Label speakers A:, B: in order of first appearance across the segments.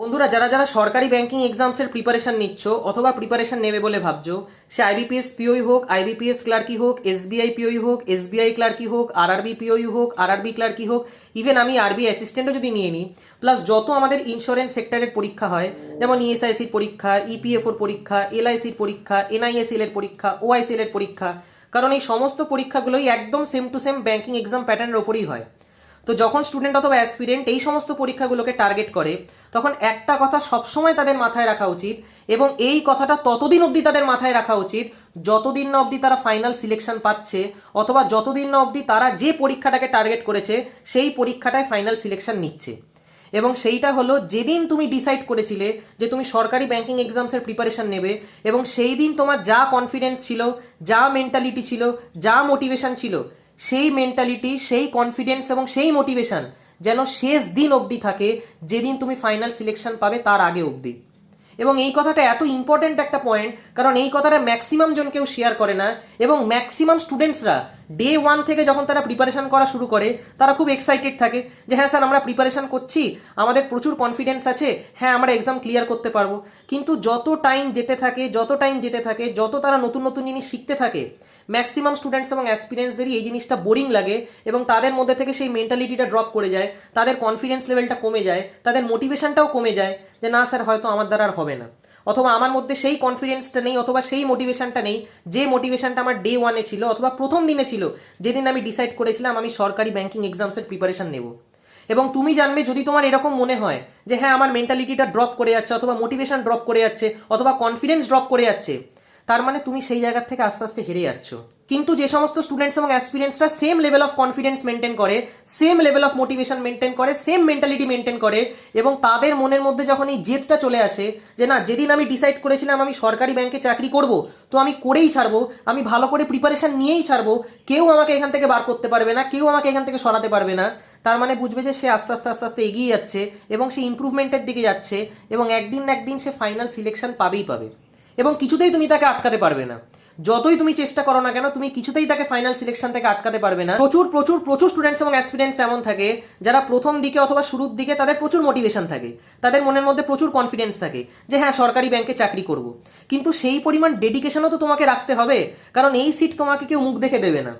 A: বন্ধুরা, যারা যারা সরকারি ব্যাংকিং এক্সামসের প্রিপারেশন নিচ্ছ অথবা প্রিপারেশন নেবে বলে ভাবছ, সে আইবিপিএস পিওই হোক আইবিপিএস ক্লার্কই হোক এসবিআই পিওই হোক এসবিআই ক্লার্কই হোক আরআরবি পিওই হোক আরআরবি ক্লার্কই হোক ইভেন আমি আরবি অ্যাসিস্ট্যান্টও যদি নিয়ে নিই প্লাস যত আমাদের ইন্স্যুরেন্স সেক্টরের পরীক্ষা হয়, যেমন E ইএসআইসির পরীক্ষা ইপিএফওর পরীক্ষা এলআইসির পরীক্ষা এনআইএসএল এর পরীক্ষা ওআইসিএল এর পরীক্ষা, কারণ এই সমস্ত পরীক্ষাগুলোই একদম same to same banking exam প্যাটার্নের ওপরই হয়। তো যখন স্টুডেন্ট অথবা অ্যাসপিরেন্ট এই সমস্ত পরীক্ষাগুলোকে টার্গেট করে, তখন একটা কথা সবসময় তাদের মাথায় রাখা উচিত এবং এই কথাটা ততদিন অবধি তাদের মাথায় রাখা উচিত যতদিন না অবধি তারা ফাইনাল সিলেকশন পাচ্ছে অথবা যতদিন না অবধি তারা যে পরীক্ষাটাকে টার্গেট করেছে সেই পরীক্ষাটায় ফাইনাল সিলেকশন নিচ্ছে। এবং সেইটা হলো যেদিন তুমি ডিসাইড করেছিলে যে তুমি সরকারি ব্যাংকিং এক্সামসের প্রিপারেশন নেবে এবং সেই দিন তোমার যা কনফিডেন্স ছিল, যা মেন্টালিটি ছিল, যা মোটিভেশন ছিল সেই মেন্টালিটি সেই কনফিডেন্স এবং সেই মোটিভেশন যেন শেষ দিন অবধি থাকে, যেদিন তুমি ফাইনাল সিলেকশন পাবে তার আগে অবধি। এবং এই কথাটা এত ইম্পর্ট্যান্ট একটা পয়েন্ট কারণ এই কথাটা ম্যাক্সিমাম জন কেউ শেয়ার করে না, এবং ম্যাক্সিমাম স্টুডেন্টসরা ডে ওয়ান থেকে যখন তারা প্রিপারেশন করা শুরু করে, তারা খুব এক্সাইটেড থাকে যে হ্যাঁ স্যার, আমরা প্রিপারেশন করছি, আমাদের প্রচুর কনফিডেন্স আছে হ্যাঁ আমরা এক্সাম ক্লিয়ার করতে পারব। কিন্তু যত টাইম যেতে থাকে, যত টাইম যেতে থাকে, যত তারা নতুন নতুন জিনিস শিখতে থাকে ম্যাক্সিমাম স্টুডেন্টস এবং অ্যাসপিরেন্টসদেরই এই জিনিসটা বোরিং লাগে এবং তাদের মধ্যে থেকে সেই মেন্টালিটিটা ড্রপ করে যায়, তাদের কনফিডেন্স লেভেলটা কমে যায়, তাদের মোটিভেশনটাও কমে যায় যে না স্যার হয়তো আমার দ্বারা আর হবে না। অথবা আমার মধ্যে সেই কনফিডেন্সটা নেই, অথবা সেই মোটিভেশনটা নেই, যে মোটিভেশনটা আমার ডে ওয়ানে ছিল, অথবা প্রথম দিনে ছিল, যেদিন আমি ডিসাইড করেছিলাম আমি সরকারি ব্যাংকিং এক্সামসের প্রিপারেশন নেব। এবং তুমি জানবে যদি তোমার এরকম মনে হয় যে হ্যাঁ আমার মেন্টালিটিটা ড্রপ করে যাচ্ছে, অথবা মোটিভেশন ড্রপ করে যাচ্ছে, অথবা কনফিডেন্স ড্রপ করে যাচ্ছে তার মানে তুমি সেই জায়গা থেকে আস্তে আস্তে হেরে যাচ্ছ। কিন্তু যে সমস্ত স্টুডেন্টস এবং অ্যাসপিরিয়েন্সরা same level of confidence maintain করে same level of motivation maintain করে সেম মেন্টালিটি মেনটেন করে এবং তাদের মনের মধ্যে যখন এই জেদটা চলে আসে যে না, যেদিন আমি ডিসাইড করেছিলাম আমি সরকারি ব্যাংকে চাকরি করব, তো আমি করেই ছাড়বো, আমি ভালো করে প্রিপারেশন নিয়েই ছাড়বো, কেউ আমাকে এখান থেকে বার করতে পারবে না, কেউ আমাকে এখান থেকে সরাতে পারবে না, তার মানে বুঝবে যে সে আস্তে আস্তে আস্তে আস্তে এগিয়ে যাচ্ছে এবং সে ইম্প্রুভমেন্টের দিকে যাচ্ছে এবং একদিন না একদিন সে ফাইনাল সিলেকশন পাবেই পাবে। এবং কিছুতেই তুমি তাকে আটকাতে পারবে না। যতই তুমি চেষ্টা করো না কেন, তুমি কিছুতেই তাকে ফাইনাল সিলেকশন থেকে আটকাতে পারবে না। প্রচুর প্রচুর প্রচুর স্টুডেন্টস এবং অ্যাসপিরেন্টস এমন থাকে, যারা প্রথম দিকে অথবা শুরুর দিকে তাদের প্রচুর মোটিভেশন থাকে। তাদের মনের মধ্যে প্রচুর কনফিডেন্স থাকে যে হ্যাঁ সরকারি ব্যাংকে চাকরি করব। কিন্তু সেই পরিমাণ ডেডিকেশনও তো তোমাকে রাখতে হবে, কারণ এই সিট তোমাকে কেউ মুখ দেখে দেবে না।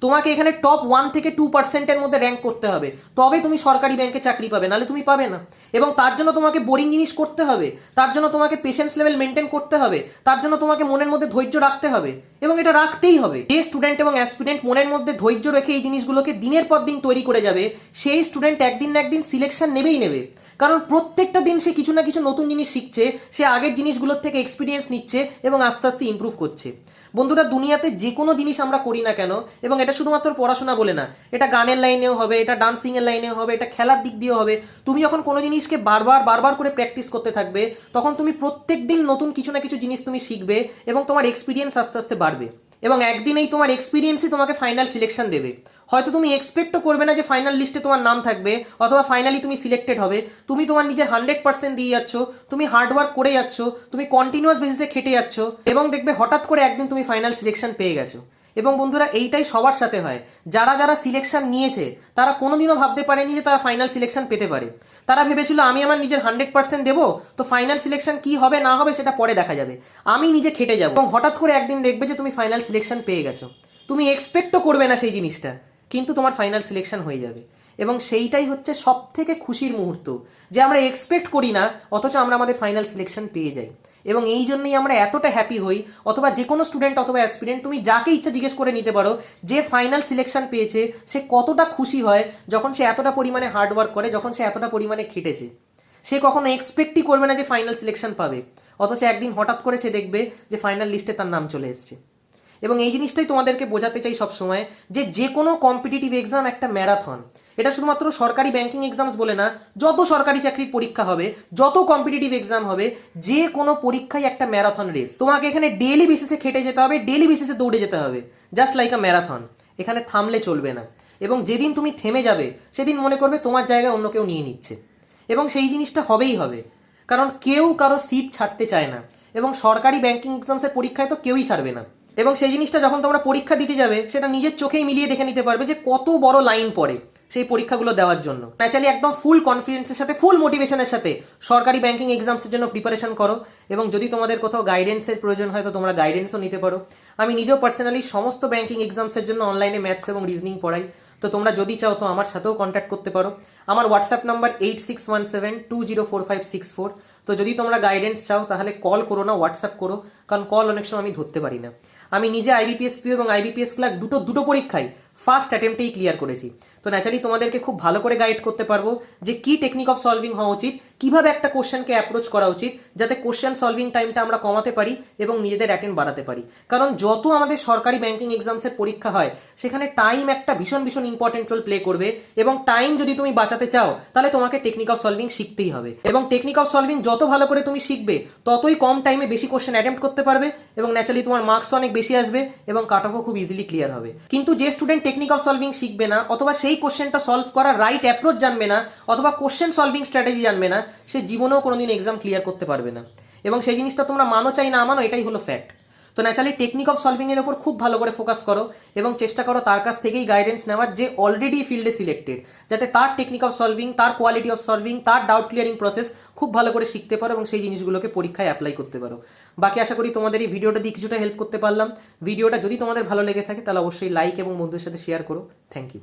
A: তোমাকে এখানে টপ ওয়ান থেকে টু পার্সেন্টের মধ্যে র্যাঙ্ক করতে হবে। তবে তুমি সরকারি ব্যাংকে চাকরি পাবে, নাহলে তুমি পাবে না। এবং তার জন্য তোমাকে বোরিং জিনিস করতে হবে, তার জন্য তোমাকে পেশেন্স লেভেল মেনটেন করতে হবে, তার জন্য তোমাকে মনের মধ্যে ধৈর্য রাখতে হবে এবং এটা রাখতেই হবে। যে স্টুডেন্ট এবং অ্যাসপিরেন্ট মনের মধ্যে ধৈর্য রেখে এই জিনিসগুলোকে দিনের পর দিন তৈরি করে যাবে, সেই স্টুডেন্ট একদিন না একদিন সিলেকশন নেবেই নেবে। কারণ প্রত্যেকটা দিন সে কিছু না কিছু নতুন জিনিস শিখছে, সে আগের জিনিসগুলোর থেকে এক্সপিরিয়েন্স নিচ্ছে এবং আস্তে আস্তে ইম্প্রুভ করছে। বন্ধুরা, দুনিয়াতে যে কোনো জিনিস আমরা করি না কেন এবং এটা শুধুমাত্র পড়াশোনা বলে না, এটা গানের লাইনেও হবে, এটা ডান্সিং এর লাইনেও হবে, এটা খেলার দিক দিয়েও হবে। তুমি যখন কোনো জিনিসকে বারবার বারবার করে প্র্যাকটিস করতে থাকবে, তখন তুমি প্রত্যেক দিন নতুন কিছু না কিছু জিনিস তুমি শিখবে এবং তোমার এক্সপিরিয়েন্স আস্তে আস্তে বাড়বে। এবং একদিন এই তোমার এক্সপিরিয়েন্সই তোমাকে ফাইনাল সিলেকশন দেবে। হয়তো তুমি এক্সপেক্টও করবে না যে ফাইনাল লিস্টে তোমার নাম থাকবে, অথবা ফাইনালি তুমি সিলেক্টেড হবে। তুমি তোমার নিজের হান্ড্রেড পার্সেন্ট দিয়ে যাচ্ছ, তুমি হার্ডওয়ার্ক করে যাচ্ছ, তুমি কন্টিনিউয়াস বেসিসে খেটে যাচ্ছ, এবং দেখবে হঠাৎ করে একদিন তুমি ফাইনাল সিলেকশন পেয়ে গেছো। এবং বন্ধুরা, এইটাই সবার সাথে হয়। যারা যারা সিলেকশন নিয়েছে, তারা কোনোদিনও ভাবতে পারেনি যে তারা ফাইনাল সিলেকশন পেতে পারে। তারা ভেবেছিল, আমি আমার নিজের হান্ড্রেড পার্সেন্ট দেবো, তো ফাইনাল সিলেকশন কি হবে, না হবে, সেটা পরে দেখা যাবে। আমি নিজে খেটে যাব। এবং হঠাৎ করে একদিন দেখবে যে তুমি ফাইনাল সিলেকশন পেয়ে গেছো। তুমি এক্সপেক্টও করবে না সেই জিনিসটা, কিন্তু তোমার ফাইনাল সিলেকশন হয়ে যাবে। এবং সেইটাই হচ্ছে সব থেকে খুশির মুহূর্ত, যে আমরা এক্সপেক্ট করি না, অথচ আমরা আমাদের ফাইনাল সিলেকশন পেয়ে যাই। এবং এই জন্যই আমরা এতটা হ্যাপি হই, অথবা যে কোনো স্টুডেন্ট অথবা অ্যাসপিরেন্ট তুমি যাকে ইচ্ছা জিজ্ঞেস করে নিতে পারো, যে ফাইনাল সিলেকশন পেয়েছে, সে কতটা খুশি হয় যখন সে এতটা পরিমাণে হার্ডওয়ার্ক করে, যখন সে এতটা পরিমাণে খেটেছে। সে কখনো এক্সপেক্টই করবে না যে ফাইনাল সিলেকশন পাবে, অথচ একদিন হঠাৎ করে সে দেখবে যে ফাইনাল লিস্টে তার নাম চলে এসছে। এবং এই জিনিসটাই তোমাদেরকে বোঝাতে চাই সবসময়, যে যে কোনো কম্পিটিটিভ এক্সাম একটা ম্যারাথন এটা শুধুমাত্র সরকারি ব্যাংকিং এক্সামস বলে না, যত সরকারি চাকরির পরীক্ষা হবে, যত কম্পিটিটিভ এক্সাম হবে, যে কোনো পরীক্ষাই একটা ম্যারাথন রেস তোমাকে এখানে ডেলি বেসিসে খেটে যেতে হবে ডেলি বেসিসে দৌড়ে যেতে হবে জাস্ট লাইক আ ম্যারাথন এখানে থামলে চলবে না। এবং যেদিন তুমি থেমে যাবে, সেদিন মনে করবে তোমার জায়গায় অন্য কেউ নিয়ে নিচ্ছে। এবং সেই জিনিসটা হবেই হবে। কারণ কেউ কারও সিট ছাড়তে চায় না। এবং সরকারি ব্যাংকিং এক্সামসের পরীক্ষায় তো কেউই ছাড়বে না। এবং সেই জিনিসটা যখন তোমরা পরীক্ষা দিতে যাবে, সেটা নিজের চোখেই মিলিয়ে দেখে নিতে পারবে যে কত বড় লাইন পড়ে। সেই পরীক্ষাগুলো দেওয়ার জন্য। ন্যাচারালি একদম ফুল কনফিডেন্সের সাথে ফুল মোটিভেশনের সাথে সরকারি ব্যাংকিং এক্সামসের জন্য প্রিপারেশন করো এবং যদি তোমাদের কোথাও গাইডেন্সের প্রয়োজন হয় তো তোমরা গাইডেন্সও নিতে পারো। আমি নিজেও পার্সোনালি সমস্ত ব্যাংকিং এক্সামসের জন্য অনলাইনে ম্যাথস এবং রিজনিং পড়াই। তো তোমরা যদি চাও তো আমার সাথেও কন্ট্যাক্ট করতে পারো। আমার WhatsApp number eight six one seven two zero four five six four তো যদি তোমরা গাইডেন্স চাও তাহলে কল করো না হোয়াটসঅ্যাপ করো, কারণ কল অনেক সময় আমি ধরতে পারি না। আমি নিজে আইবিপিএস পিও এবং আইবিপিএস ক্লার্ক দুটো দুটো পরীক্ষাই ফার্স্ট অ্যাটেম্পটেই ক্লিয়ার করেছি। তো ন্যাচারালি তোমাদেরকে খুব ভালো করে গাইড করতে পারব যে কি টেকনিক অফ সলভিং হওয়া উচিত কীভাবে একটা কোশ্চেনকে অ্যাপ্রোচ করা উচিত যাতে কোশ্চেন সলভিং টাইমটা আমরা কমাতে পারি এবং নিজেদের অ্যাটেন্ড বাড়াতে পারি। কারণ যত আমাদের সরকারি ব্যাংকিং এক্সামসের পরীক্ষা হয়, সেখানে টাইম একটা ভীষণ ভীষণ ইম্পর্টেন্ট রোল প্লে করবে এবং টাইম যদি তুমি বাঁচাতে চাও, তাহলে তোমাকে টেকনিক অফ সলভিং শিখতেই হবে। এবং টেকনিক অফ সলভিং যত ভালো করে তুমি শিখবে, ততই কম টাইমে বেশি কোশ্চেন অ্যাটেম্প্ট করতে পারবে এবং ন্যাচারালি তোমার মার্কস অনেক বেশি আসবে এবং কাট অফও খুব ইজিলি ক্লিয়ার হবে। কিন্তু যে স্টুডেন্ট টেকনিক অফ সলভিং শিখবে না, অথবা সেই কোশ্চেনটা সলভ করার রাইট অ্যাপ্রোচ জানবে না, অথবা কোশ্চেন সলভিং স্ট্র্যাটেজি জানবে না সে জীবনেও কোনোদিন এক্সাম ক্লিয়ার করতে পারবে না। এবং সেই জিনিসটা তোমরা মানো চাই না মানো, এটাই হলো ফ্যাক্ট তো ন্যাচারালি টেকনিক অফ সলভিংয়ের ওপর খুব ভালো করে ফোকাস করো এবং চেষ্টা করো তার কাছ থেকেই গাইডেন্স নেওয়ার যে অলরেডি ফিল্ডে সিলেক্টেড যাতে তার টেকনিক অফ সলভিং তার কোয়ালিটি অফ সলভিং তার ডাউট ক্লিয়ারিং প্রসেস খুব ভালো করে শিখতে পারো এবং সেই জিনিসগুলোকে পরীক্ষায় অ্যাপ্লাই করতে পারো। বাকি আশা করি তোমাদের এই ভিডিওটা দিয়ে কিছুটা হেল্প করতে পারলাম। ভিডিওটা যদি তোমাদের ভালো লেগে থাকে তাহলে অবশ্যই লাইক এবং বন্ধুদের সাথে শেয়ার করো। Thank you